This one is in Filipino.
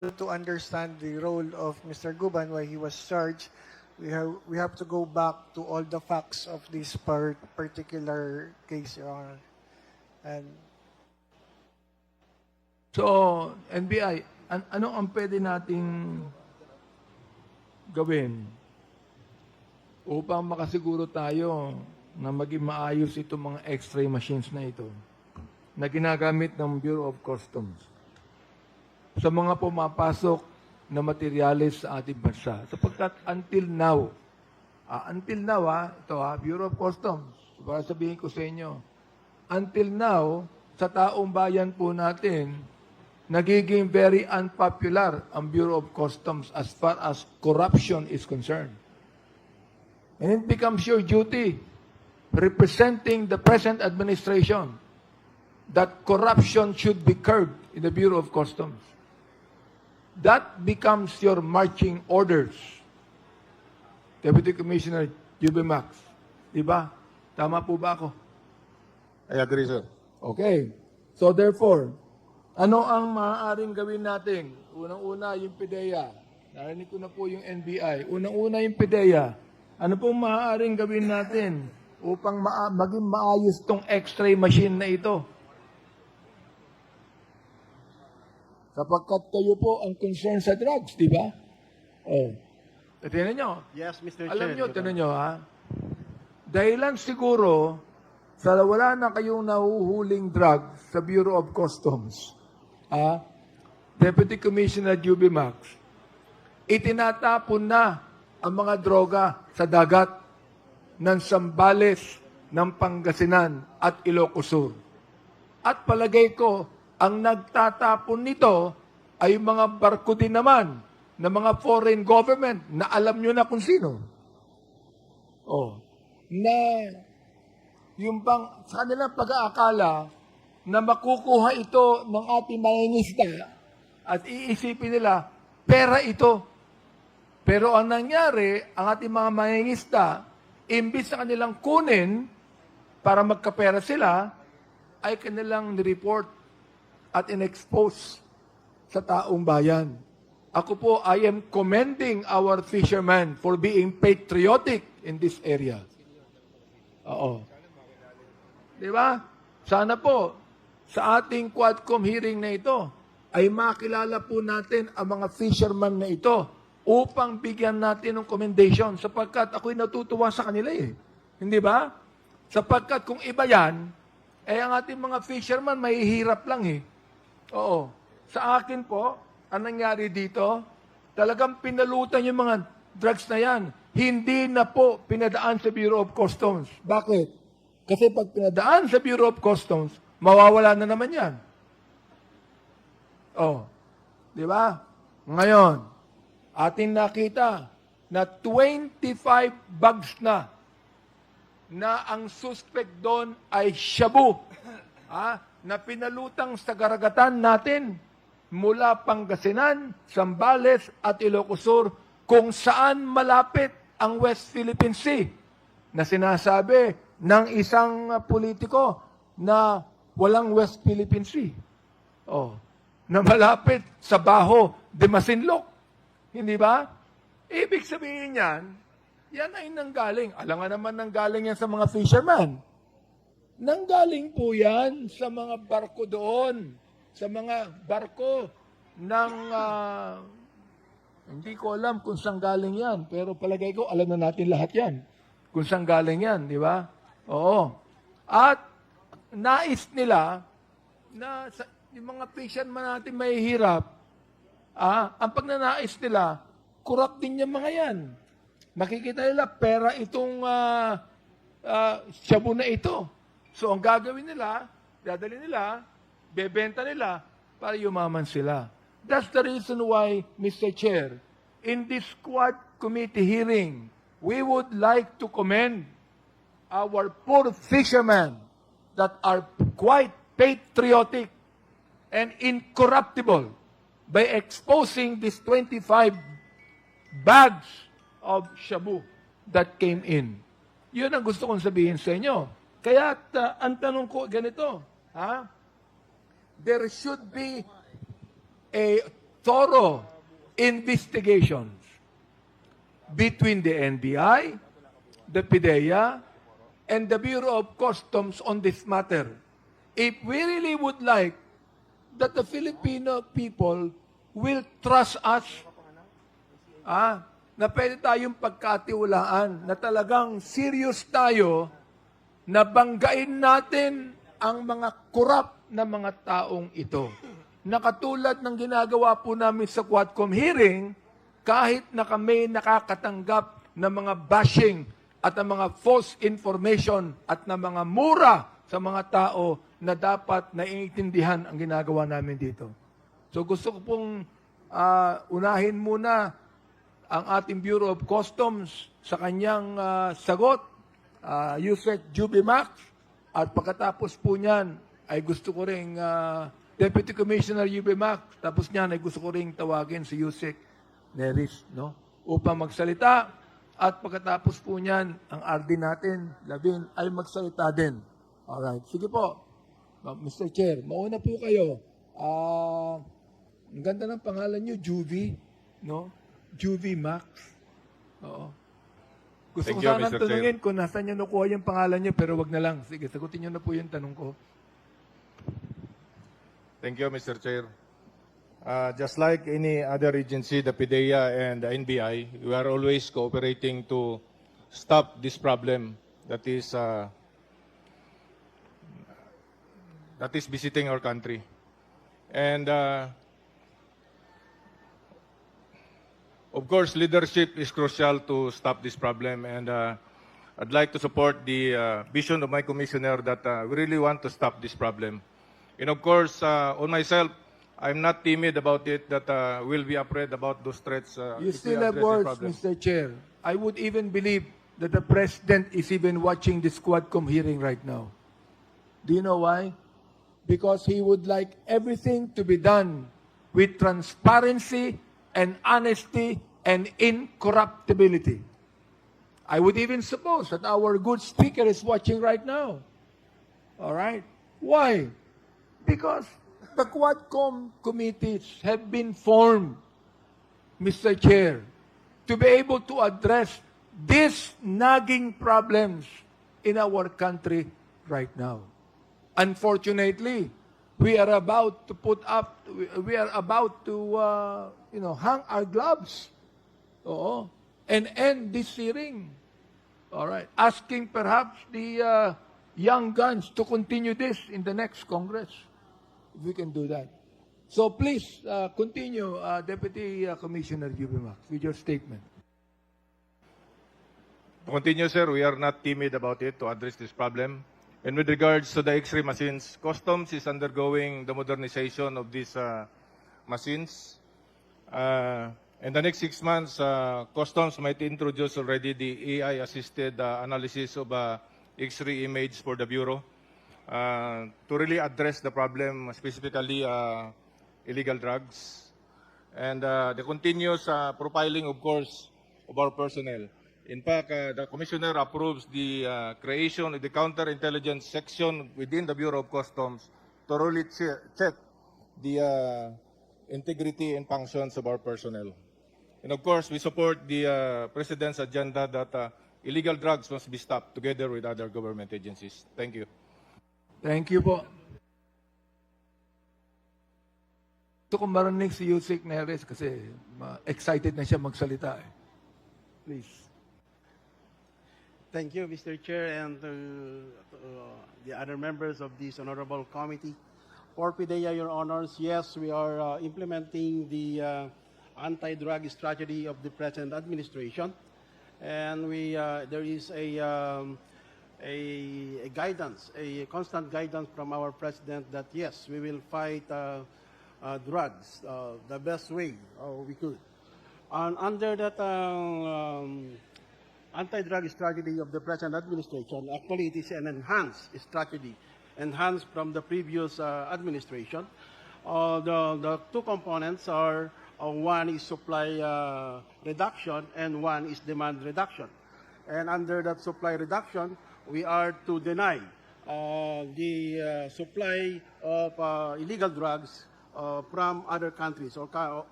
to understand the role of Mr. Guban, why he was charged, we have we have to go back to all the facts of this part, particular case, Your Honor. And So, NBI, an- ano ang pwede nating gawin upang makasiguro tayo na maging maayos itong mga x-ray machines na ito na ginagamit ng Bureau of Customs sa mga pumapasok na materyales sa ating bansa. Sapagkat until now, ah, until now, ah, ito ha, Bureau of Customs, para sabihin ko sa inyo, until now, sa taong bayan po natin, nagiging very unpopular ang Bureau of Customs as far as corruption is concerned. And it becomes your duty, representing the present administration, that corruption should be curbed in the Bureau of Customs. That becomes your marching orders. Deputy Commissioner Juby Max. Di ba? Tama po ba ako? I agree, sir. Okay. So therefore, ano ang maaaring gawin natin? Unang-una yung PIDEA. Narinig ko na po yung NBI. Unang-una yung PIDEA. Ano pong maaaring gawin natin upang maa- maging maayos tong x-ray machine na ito? Sapagkat kayo po ang concern sa drugs, di ba? Oh. Tingnan nyo. Yes, Mr. Alam nyo, tinan nyo ha. Dahilan siguro sa wala na kayong nahuhuling drugs sa Bureau of Customs, ah, Deputy Commissioner Juby Max, itinatapon na ang mga droga sa dagat ng Sambales, ng Pangasinan at Ilocos Sur. At palagay ko, ang nagtatapon nito ay mga barko din naman ng mga foreign government na alam nyo na kung sino. Oh. Na yung bang sa kanilang pag-aakala na makukuha ito ng ating mangingisda at iisipin nila, pera ito. Pero ang nangyari, ang ating mga mangingisda, imbis na kanilang kunin para magkapera sila, ay kanilang nireport at in-expose sa taong bayan. Ako po, I am commending our fishermen for being patriotic in this area. Oo. Di ba? Sana po, sa ating Quadcom hearing na ito, ay makilala po natin ang mga fishermen na ito upang bigyan natin ng commendation sapagkat ako'y natutuwa sa kanila eh. Hindi ba? Sapagkat kung iba yan, eh ang ating mga fishermen mahihirap lang eh. Oo. Sa akin po, ang nangyari dito, talagang pinalutan yung mga drugs na yan. Hindi na po pinadaan sa Bureau of Customs. Bakit? Kasi pag pinadaan sa Bureau of Customs, mawawala na naman yan. Oh. Di ba? Ngayon, ating nakita na 25 bags na na ang suspect doon ay shabu. Ha? Na pinalutang sa garagatan natin mula Pangasinan, Sambales at Ilocos Sur kung saan malapit ang West Philippine Sea na sinasabi ng isang politiko na walang West Philippine Sea. Oh, na malapit sa Baho de Masinloc. Hindi ba? Ibig sabihin yan, yan ay nanggaling. Alam nga naman nanggaling yan sa mga fishermen. Nanggaling po yan sa mga barko doon. Sa mga barko ng... ah, hindi ko alam kung saan galing yan. Pero palagay ko, alam na natin lahat yan. Kung saan galing yan, di ba? Oo. At nais nila na sa, yung mga fisherman natin mahihirap, ah, ang pagnanais nila, corrupt din yung mga yan. Nakikita nila, pera itong uh, shabu na ito. So, ang gagawin nila, dadali nila, bebenta nila, para yumaman sila. That's the reason why, Mr. Chair, in this Quad Committee hearing, we would like to commend our poor fishermen that are quite patriotic and incorruptible by exposing these 25 bags of shabu that came in. Yun ang gusto kong sabihin sa inyo. Kaya uh, ang tanong ko ganito, ha? There should be a thorough investigations between the NBI, the PIDEA, and the Bureau of Customs on this matter. If we really would like that the Filipino people will trust us, ah, na pwede tayong pagkatiwalaan, na talagang serious tayo, na banggain natin ang mga korap na mga taong ito. Na katulad ng ginagawa po namin sa Quadcom hearing, kahit na kami nakakatanggap ng mga bashing at ng mga false information at ng mga mura sa mga tao na dapat naiintindihan ang ginagawa namin dito. So gusto ko pong ah, unahin muna ang ating Bureau of Customs sa kanyang ah, sagot, uh, Yusek Jubimax, at pagkatapos po niyan ay gusto ko ring ah, Deputy Commissioner Jubimax, tapos niyan ay gusto ko ring tawagin si Yusek Neris, no? Upang magsalita at pagkatapos po niyan, ang RD natin, Labin, ay magsalita din. Alright, sige po. Mr. Chair, mauna po kayo. Ah, ang ganda ng pangalan niyo, Juvie, no? Juvie Max. Oo. Gusto Thank ko you, sana Mr. Chair. tanungin kung nasaan niyo nakuha yung pangalan niyo, pero wag na lang. Sige, sagutin niyo na po yung tanong ko. Thank you, Mr. Chair. Uh, just like any other agency, the PIDEA and the NBI, we are always cooperating to stop this problem that is uh, that is visiting our country. And uh, of course, leadership is crucial to stop this problem. And uh, I'd like to support the uh, vision of my commissioner that uh, we really want to stop this problem. And of course, uh, on myself, I'm not timid about it that uh, we'll be afraid about those threats. Uh, You still have words. Mr. Chair. I would even believe that the President is even watching this Quadcom hearing right now. Do you know why? Because he would like everything to be done with transparency and honesty and incorruptibility. I would even suppose that our good speaker is watching right now. All right? Why? Because the Quadcom committees have been formed, Mr. Chair, to be able to address these nagging problems in our country right now. Unfortunately, we are about to put up, we are about to, uh, you know, hang our gloves. Oo. And end this hearing. All right. Asking perhaps the uh, young guns to continue this in the next Congress. If we can do that. So please uh, continue, uh, Deputy uh, Commissioner Jubimax, with your statement. Continue, sir, we are not timid about it to address this problem. And with regards to the X-ray machines, Customs is undergoing the modernization of these uh, machines. Uh, in the next six months, uh, Customs might introduce already the AI-assisted uh, analysis of uh, X-ray image for the Bureau uh, to really address the problem, specifically uh, illegal drugs. And uh, the continuous uh, profiling, of course, of our personnel. In fact, uh, the Commissioner approves the uh, creation of the counterintelligence section within the Bureau of Customs to really che- check the uh, integrity and functions of our personnel. And of course, we support the uh, President's agenda that uh, illegal drugs must be stopped together with other government agencies. Thank you. Thank you po. Gusto kong marinig si Yusik Neres kasi excited na siya magsalita eh. Please. Thank you, Mr. Chair, and uh, to, the other members of this honorable committee. For PIDEA, Your Honors, yes, we are uh, implementing the uh, anti-drug strategy of the present administration, and we uh, there is a, um, a a guidance, a constant guidance from our president that yes, we will fight uh, uh, drugs uh, the best way uh, we could. And under that um, um, anti-drug strategy of the present administration, actually it is an enhanced strategy, enhanced from the previous uh, administration. Uh, the, the two components are, uh, one is supply uh, reduction and one is demand reduction. And under that supply reduction, we are to deny uh, the uh, supply of uh, illegal drugs uh, from other countries or, or